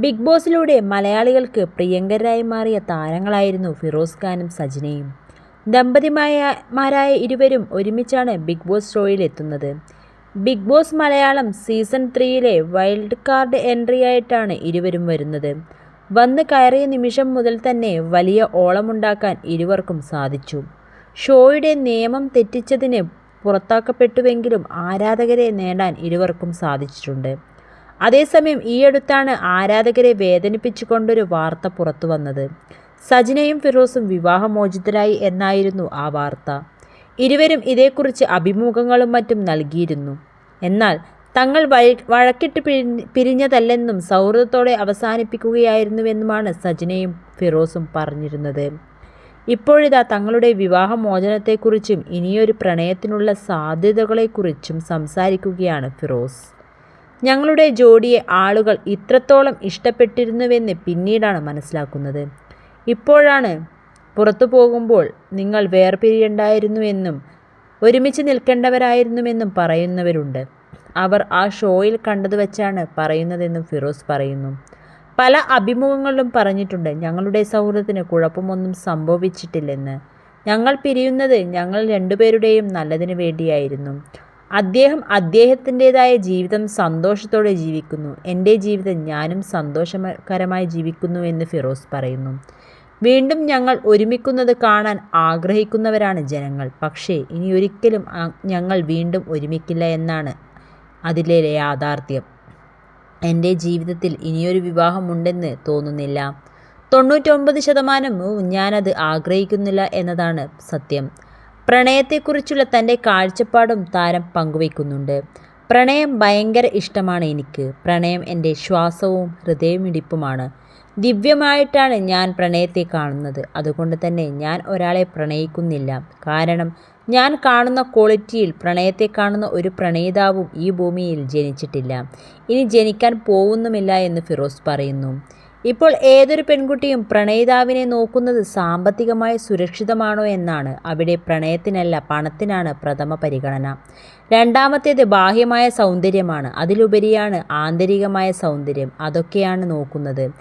Big ബോസിലൂടെ മലയാളികൾക്ക് പ്രിയങ്കരായി മാറിയ താരങ്ങളായിരുന്നു ഫിറോസ് ഖാനും സജിനയും. ദമ്പതിമാരായ ഇരുവരും ഒരുമിച്ചാണ് ബിഗ് ബോസ് ഷോയിലെത്തുന്നത്. ബിഗ് ബോസ് മലയാളം സീസൺ ത്രീയിലെ വൈൽഡ് കാർഡ് എൻട്രി ആയിട്ടാണ് ഇരുവരും വരുന്നത്. വന്ന് കയറിയ നിമിഷം മുതൽ തന്നെ വലിയ ഓളമുണ്ടാക്കാൻ ഇരുവർക്കും സാധിച്ചു. ഷോയുടെ നിയമം തെറ്റിച്ചതിന് പുറത്താക്കപ്പെട്ടുവെങ്കിലും ആരാധകരെ നേടാൻ ഇരുവർക്കും സാധിച്ചിട്ടുണ്ട്. അതേസമയം ഈയടുത്താണ് ആരാധകരെ വേദനിപ്പിച്ചുകൊണ്ടൊരു വാർത്ത പുറത്തു വന്നത്. സജിനയും ഫിറോസും വിവാഹമോചിതരായി എന്നായിരുന്നു ആ വാർത്ത. ഇരുവരും ഇതേക്കുറിച്ച് അഭിമുഖങ്ങളും മറ്റും നൽകിയിരുന്നു. എന്നാൽ തങ്ങൾ വഴക്കിട്ട് പിരിഞ്ഞതല്ലെന്നും സൗഹൃദത്തോടെ അവസാനിപ്പിക്കുകയായിരുന്നുവെന്നുമാണ് സജിനയും ഫിറോസും പറഞ്ഞിരുന്നത്. ഇപ്പോഴിതാ തങ്ങളുടെ വിവാഹമോചനത്തെക്കുറിച്ചും ഇനിയൊരു പ്രണയത്തിനുള്ള സാധ്യതകളെക്കുറിച്ചും സംസാരിക്കുകയാണ് ഫിറോസ്. ഞങ്ങളുടെ ജോഡിയെ ആളുകൾ ഇത്രത്തോളം ഇഷ്ടപ്പെട്ടിരുന്നുവെന്ന് പിന്നീടാണ് മനസ്സിലാക്കുന്നത്. ഇപ്പോഴാണ് പുറത്തു പോകുമ്പോൾ നിങ്ങൾ വേർപിരിയണ്ടായിരുന്നുവെന്നും ഒരുമിച്ച് നിൽക്കേണ്ടവരായിരുന്നുവെന്നും പറയുന്നവരുണ്ട്. അവർ ആ ഷോയിൽ കണ്ടത് വെച്ചാണ് പറയുന്നതെന്നും ഫിറോസ് പറയുന്നു. പല അഭിമുഖങ്ങളിലും പറഞ്ഞിട്ടുണ്ട് ഞങ്ങളുടെ സൗഹൃദത്തിന് കുഴപ്പമൊന്നും സംഭവിച്ചിട്ടില്ലെന്ന്. ഞങ്ങൾ പിരിയുന്നത് ഞങ്ങൾ രണ്ടുപേരുടെയും നല്ലതിന് വേണ്ടിയായിരുന്നു. അദ്ദേഹം അദ്ദേഹത്തിന്റെതായ ജീവിതം സന്തോഷത്തോടെ ജീവിക്കുന്നു. എന്റെ ജീവിതം ഞാനും സന്തോഷകരമായി ജീവിക്കുന്നു എന്ന് ഫിറോസ് പറയുന്നു. വീണ്ടും ഞങ്ങൾ ഒരുമിക്കുന്നത് കാണാൻ ആഗ്രഹിക്കുന്നവരാണ് ജനങ്ങൾ. പക്ഷേ ഇനി ഒരിക്കലും ഞങ്ങൾ വീണ്ടും ഒരുമിക്കില്ല എന്നാണ് അതിലെ യാഥാർത്ഥ്യം. എന്റെ ജീവിതത്തിൽ ഇനിയൊരു വിവാഹമുണ്ടെന്ന് തോന്നുന്നില്ല. തൊണ്ണൂറ്റൊമ്പത് ശതമാനവും ഞാനത് ആഗ്രഹിക്കുന്നില്ല എന്നതാണ് സത്യം. പ്രണയത്തെക്കുറിച്ചുള്ള തന്റെ കാഴ്ചപ്പാടും താരം പങ്കുവയ്ക്കുന്നുണ്ട്. പ്രണയം ഭയങ്കര ഇഷ്ടമാണ് എനിക്ക്. പ്രണയം എന്റെ ശ്വാസവും ഹൃദയമിടിപ്പുമാണ് ദിവ്യമായിട്ടാണ് ഞാൻ പ്രണയത്തെ കാണുന്നത്. അതുകൊണ്ട് തന്നെ ഞാൻ ഒരാളെ പ്രണയിക്കുന്നില്ല. കാരണം ഞാൻ കാണുന്ന ക്വാളിറ്റിയിൽ പ്രണയത്തെ കാണുന്ന ഒരു പ്രണയിതാവും ഈ ഭൂമിയിൽ ജനിച്ചിട്ടില്ല. ഇനി ജനിക്കാൻ പോകുന്നുമില്ല എന്ന് ഫിറോസ് പറയുന്നു. ഇപ്പോൾ ഏതൊരു പെൺകുട്ടിയും പ്രണയിതാവിനെ നോക്കുന്നത് സാമ്പത്തികമായി സുരക്ഷിതമാണോ എന്നാണ്. അവിടെ പ്രണയത്തിനല്ല പണത്തിനാണ് പ്രഥമ പരിഗണന. രണ്ടാമത്തേത് ബാഹ്യമായ സൗന്ദര്യമാണ്. അതിലുപരിയാണ് ആന്തരികമായ സൗന്ദര്യം. അതൊക്കെയാണ് നോക്കുന്നത്.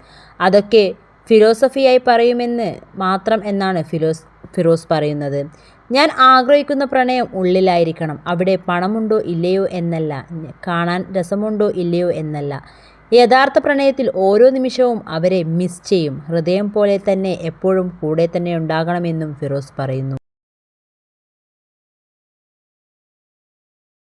അതൊക്കെ ഫിലോസഫിയായി പറയുമെന്ന് മാത്രം എന്നാണ് ഫിലോസ് ഫിറോസ് പറയുന്നത്. ഞാൻ ആഗ്രഹിക്കുന്ന പ്രണയം ഉള്ളിലായിരിക്കണം. അവിടെ പണമുണ്ടോ ഇല്ലയോ എന്നല്ല. കാണാൻ രസമുണ്ടോ ഇല്ലയോ എന്നല്ല. യഥാർത്ഥ പ്രണയത്തിൽ ഓരോ നിമിഷവും അവരെ മിസ് ചെയ്യും. ഹൃദയം പോലെ തന്നെ എപ്പോഴും കൂടെ തന്നെ ഉണ്ടാകണമെന്നും ഫിറോസ് പറയുന്നു.